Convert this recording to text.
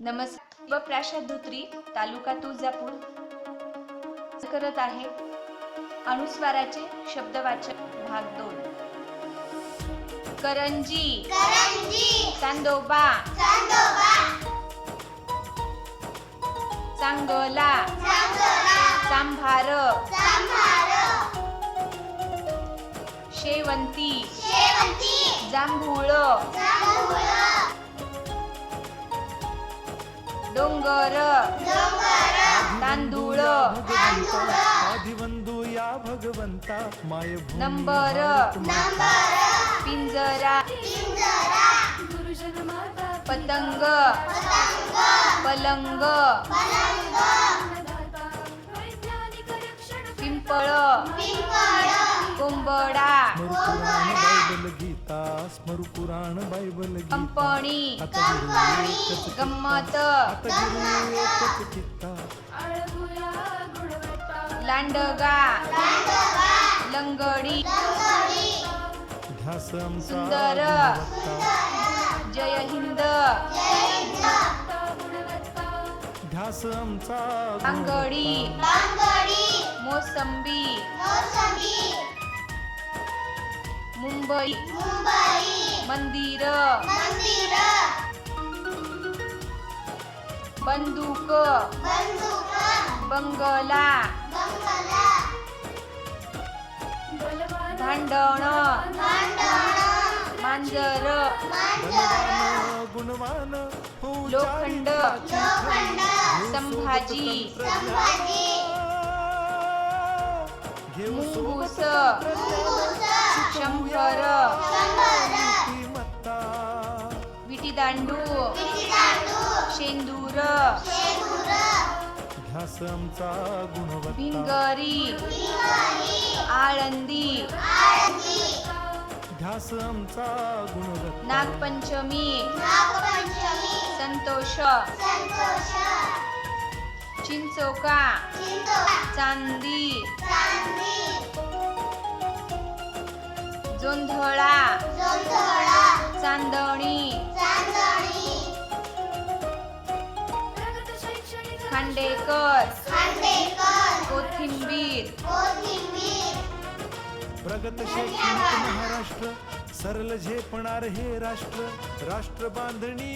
नमस्कार. व प्राशात धोत्री तालुका तुळजापूर. करत आहे अनुस्वाराचे शब्दवाचक भाग दोन. करंजी. करंजी. चांदोबा. चांदोबा. चांगला. शेवंती. शेवंती. जांभूळ. डोंगर. तांदूळ. आदिवंदू या भगवंता माय नंबर. नंबर पिंजरा. पिंजरा पतंग. पतंग पलंग. पिंपळ. कोंबडा. बायबल गीता. स्मरुपुराण बायबल कंपनी. गंमत. लांडगा. लंगडी. ध्यास सुंदर. जय हिंद. ध्यास आमचा मोसंबी. मोसंबी. मुंबई. मुंबई. मंदिर. मंदिर. बंदूक. बंदूक. बंगला. बंगला. भांडण. भांडण. मांजर. लोखंड. संभाजी. मुंगूस. शंभर. विटीदांडू. विटीदांडू. शेंदूर. भिंगरी. आळंदी. नागपंचमी. नागपंचमी. संतोष. संतोष. चिंचोका. चिंचोका. चांदी. चांदी. जोंधळा. जोंधळा. चांदणी. चांदणी. खांडेकर. खांडेकर. कोथिंबीर. कोथिंबीर. प्रगत शैक्षणिक महाराष्ट्र सरल झेपणार हे राष्ट्र राष्ट्र बांधणी